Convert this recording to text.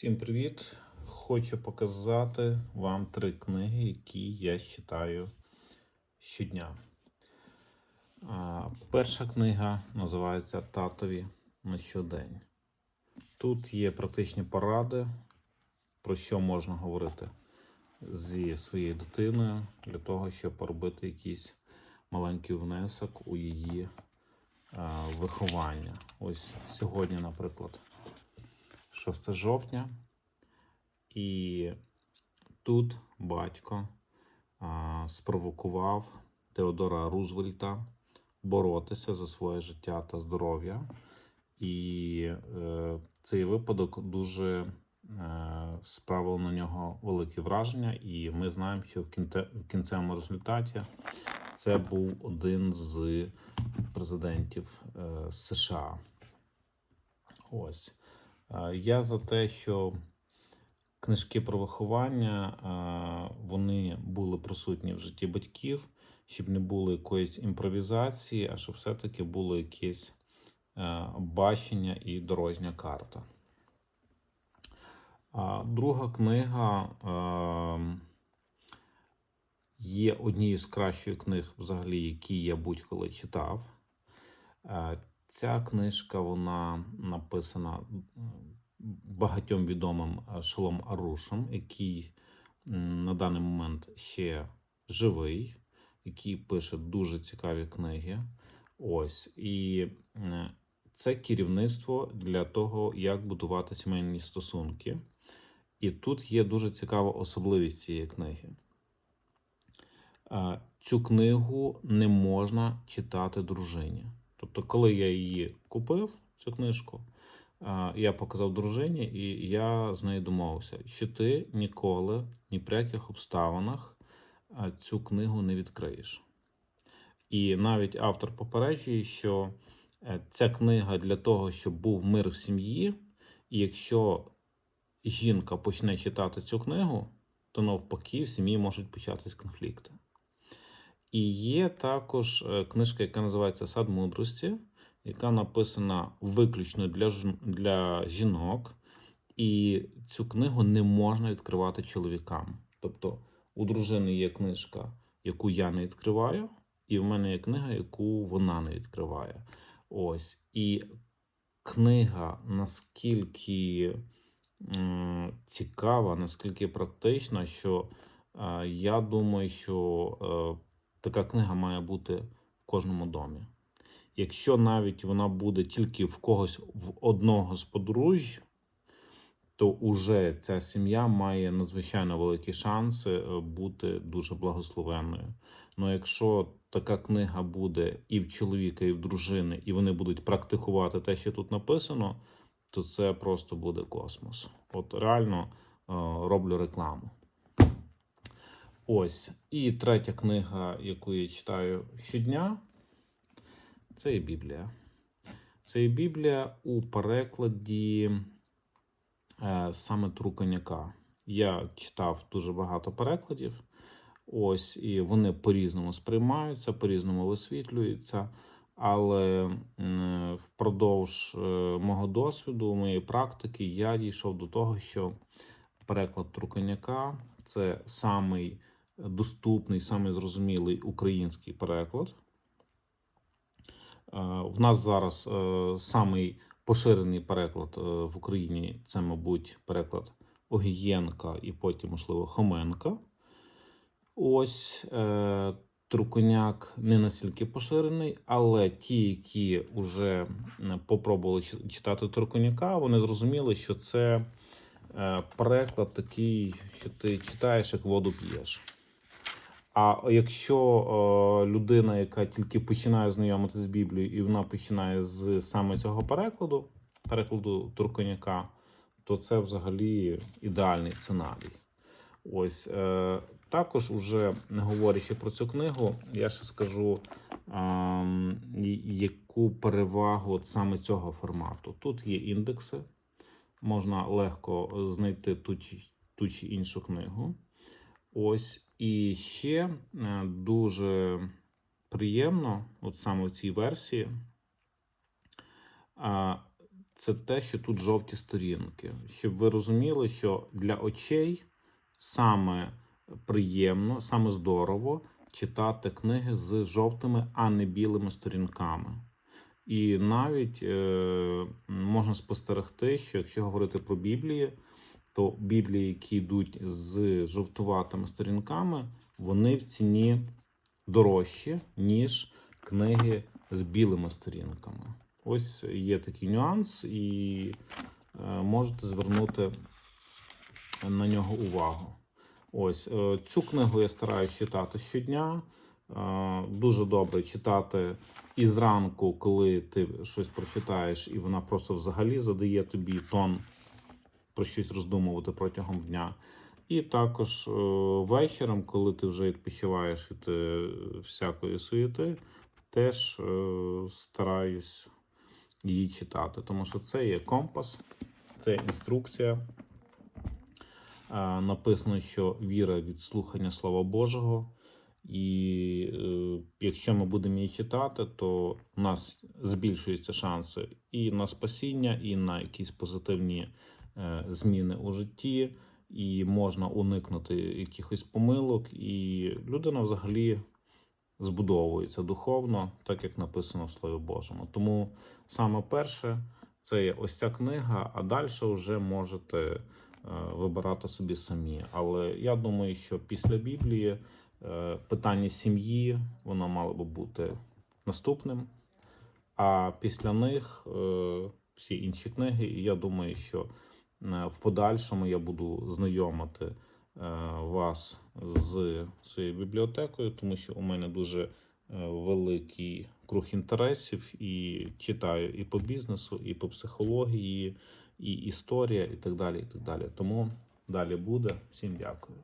Всім привіт! Хочу показати вам три книги, які я читаю щодня. Перша книга називається Татові на щодень. Тут є практичні поради, про що можна говорити зі своєю дитиною для того, щоб робити якийсь маленький внесок у її виховання. Ось сьогодні, наприклад. 6 жовтня, і тут батько а, спровокував Теодора Рузвельта боротися за своє життя та здоров'я. І е, цей випадок дуже е, справив на нього велике враження, і ми знаємо, що в, кінте, в кінцевому результаті це був один з президентів е, США. Ось. Я за те, що книжки про виховання вони були присутні в житті батьків, щоб не було якоїсь імпровізації, а щоб все-таки було якесь бачення і дорожня карта. Друга книга є однією з кращих книг, взагалі, які я будь-коли читав. Ця книжка вона написана багатьом відомим е, Шолом Арушем, який на даний момент ще живий, який пише дуже цікаві книги. Ось і е, це керівництво для того, як будувати сімейні стосунки. І тут є дуже цікава особливість цієї книги. Е, Цю книгу не можна читати дружині. Тобто, коли я її купив, цю книжку, я показав дружині, і я з нею домовився, що ти ніколи, ні при яких обставинах цю книгу не відкриєш. І навіть автор попереджує, що е, ця книга для того, щоб був мир в сім'ї, і якщо жінка почне читати цю книгу, то навпаки в сім'ї можуть початись конфлікти. І є також е, книжка, яка називається Сад мудрості, яка написана виключно для, для жінок. І цю книгу не можна відкривати чоловікам. Тобто у дружини є книжка, яку я не відкриваю, і в мене є книга, яку вона не відкриває. Ось. І книга наскільки цікава, наскільки практична, що е, я думаю, що е, така книга має бути в кожному домі. Якщо навіть вона буде тільки в когось в одного з подружжя, то уже ця сім'я має надзвичайно великі шанси е, бути дуже благословенною. Ну якщо така книга буде і в чоловіка, і в дружини, і вони будуть практикувати те, що тут написано, то це просто буде космос. От реально е, роблю рекламу. Ось. І третя книга, яку я читаю щодня, це є Біблія. Це є Біблія у перекладі е, саме Труканяка. Я читав дуже багато перекладів. Ось, і вони по-різному сприймаються, по-різному висвітлюються. Але впродовж е, мого досвіду, моєї практики, я дійшов до того, що переклад Труканяка це самий доступний, самий зрозумілий український переклад. Е, В нас зараз е, самий поширений переклад е, в Україні це, мабуть, переклад Огієнка і потім, можливо, Хоменка. Ось е, Труконяк не настільки поширений, але ті, які вже попробували читати Труконяка, вони зрозуміли, що це е, переклад такий, що ти читаєш, як воду п'єш. А якщо е, людина, яка тільки починає знайомитися з Біблією, і вона починає з саме цього перекладу, перекладу Турконяка, то це взагалі ідеальний сценарій. Ось е, також, уже не говорячи про цю книгу, я ще скажу, і- яку перевагу от саме цього формату. Тут є індекси, можна легко знайти ту, ту чи іншу книгу. Ось і ще е, дуже приємно, от саме в цій версії, це те, що тут жовті сторінки. Щоб ви розуміли, що для очей саме приємно, саме здорово читати книги з жовтими, а не білими сторінками. І навіть е, можна спостерегти, що якщо говорити про Біблії, то Біблії, які йдуть з жовтуватими сторінками, вони в ціні дорожчі, ніж книги з білими сторінками. Ось є такий нюанс, і е, можете звернути на нього увагу. Ось е, цю книгу я стараюсь читати щодня. Е, Дуже добре читати і зранку, коли ти щось прочитаєш, і вона просто взагалі задає тобі тон про щось роздумувати протягом дня. І також е, вечором, коли ти вже відпочиваєш від е, всякої суєти, теж стараюсь її читати, тому що це є компас, це інструкція. Написано, що віра від слухання Слова Божого. І е, якщо ми будемо її читати, то у нас збільшуються шанси і на спасіння, і на якісь позитивні е, зміни у житті, і можна уникнути якихось помилок, і людина взагалі збудовується духовно, так як написано в Слові Божому. Тому саме перше це є ось ця книга, а далі вже можете е, вибирати собі самі. Але я думаю, що після Біблії питання сім'ї воно мало би бути наступним. А після них е, всі інші книги, і я думаю, що е, в подальшому я буду знайомити е, вас з своєю бібліотекою, тому що у мене дуже е, великий круг інтересів, і читаю і по бізнесу, і по психології, і історія, і так далі. І так далі. Тому далі буде. Всім дякую.